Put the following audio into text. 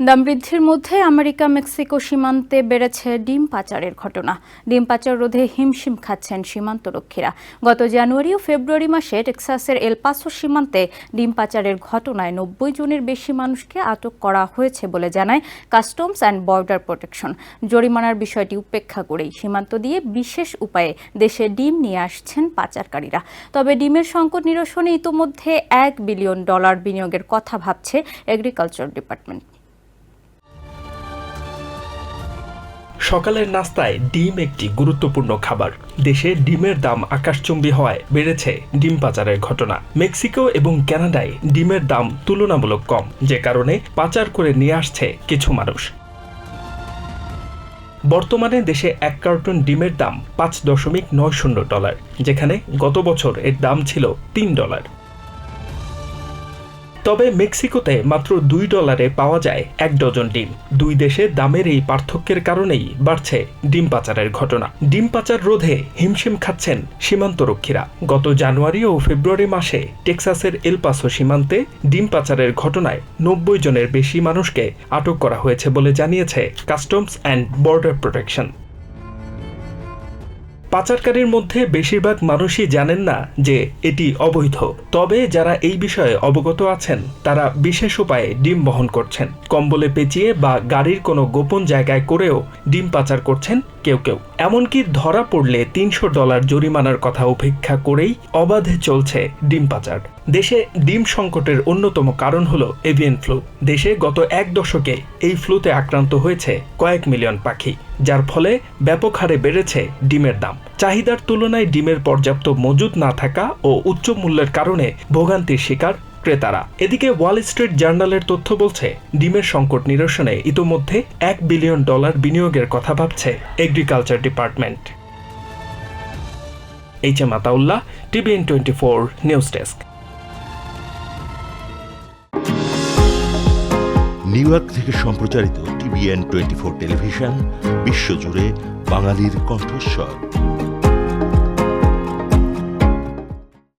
দাম বৃদ্ধির মধ্যে আমেরিকা, মেক্সিকো সীমান্তে বেড়েছে ডিম পাচারের ঘটনা। ডিম পাচার রোধে হিমশিম খাচ্ছেন সীমান্তরক্ষীরা। গত জানুয়ারি ও ফেব্রুয়ারি মাসে টেক্সাসের এলপাসো সীমান্তে ডিম পাচারের ঘটনায় নব্বই জনের বেশি মানুষকে আটক করা হয়েছে বলে জানায় কাস্টমস অ্যান্ড বর্ডার প্রোটেকশন। জরিমানার বিষয়টি উপেক্ষা করেই সীমান্ত দিয়ে বিশেষ উপায়ে দেশে ডিম নিয়ে আসছেন পাচারকারীরা। তবে ডিমের সংকট নিরসনে ইতোমধ্যে এক বিলিয়ন ডলার বিনিয়োগের কথা ভাবছে এগ্রিকালচার ডিপার্টমেন্ট। সকালের নাস্তায় ডিম একটি গুরুত্বপূর্ণ খাবার। দেশে ডিমের দাম আকাশচুম্বী হওয়ায় বেড়েছে ডিম পাচারের ঘটনা। মেক্সিকো এবং ক্যানাডায় ডিমের দাম তুলনামূলক কম, যে কারণে পাচার করে নিয়ে আসছে কিছু মানুষ। বর্তমানে দেশে এক কার্টন ডিমের দাম পাঁচ দশমিক নয় শূন্য ডলার, যেখানে গত বছর এর দাম ছিল তিন ডলার। তবে মেক্সিকোতে মাত্র দুই ডলারে পাওয়া যায় এক ডজন ডিম। দুই দেশে দামের এই পার্থক্যের কারণেই বাড়ছে ডিম পাচারের ঘটনা। ডিম পাচার রোধে হিমশিম খাচ্ছেন সীমান্তরক্ষীরা। গত জানুয়ারি ও ফেব্রুয়ারি মাসে টেক্সাসের এলপাসো সীমান্তে ডিম পাচারের ঘটনায় নব্বই জনের বেশি মানুষকে আটক করা হয়েছে বলে জানিয়েছে কাস্টমস অ্যান্ড বর্ডার প্রোটেকশন। পাচারকারীর মধ্যে বেশিরভাগ মানুষই জানেন না যে এটি অবৈধ। তবে যারা এই বিষয়ে অবগত আছেন, তারা বিশেষ উপায়ে ডিম বহন করছেন। কম্বলে পেঁচিয়ে বা গাড়ির কোনো গোপন জায়গায় করেও ডিম পাচার করছেন কেউ কেউ। এমনকি ধরা পড়লে তিনশো ডলার জরিমানার কথা উপেক্ষা করেই অবাধে চলছে ডিম পাচার। দেশে ডিম সংকটের অন্যতম কারণ হল এভিয়ান ফ্লু। দেশে গত এক দশকে এই ফ্লুতে আক্রান্ত হয়েছে কয়েক মিলিয়ন পাখি, যার ফলে ব্যাপক হারে বেড়েছে ডিমের দাম। চাহিদার তুলনায় ডিমের পর্যাপ্ত মজুদ না থাকা ও উচ্চ মূল্যের কারণে ভোগান্তির শিকার ক্রেতারা। এদিকে ওয়াল স্ট্রিট জার্নালের তথ্য বলছে, ডিমের সংকট নিরসনে ইতোমধ্যে এক বিলিয়ন ডলার বিনিয়োগের কথা ভাবছে agriculture department H M Ataullah, TVN twenty four news desk. New York থেকে সম্প্রচারিত টিভিএন টোয়েন্টি ফোর টেলিভিশন, বিশ্বজুড়ে বাঙালির কণ্ঠস্বর।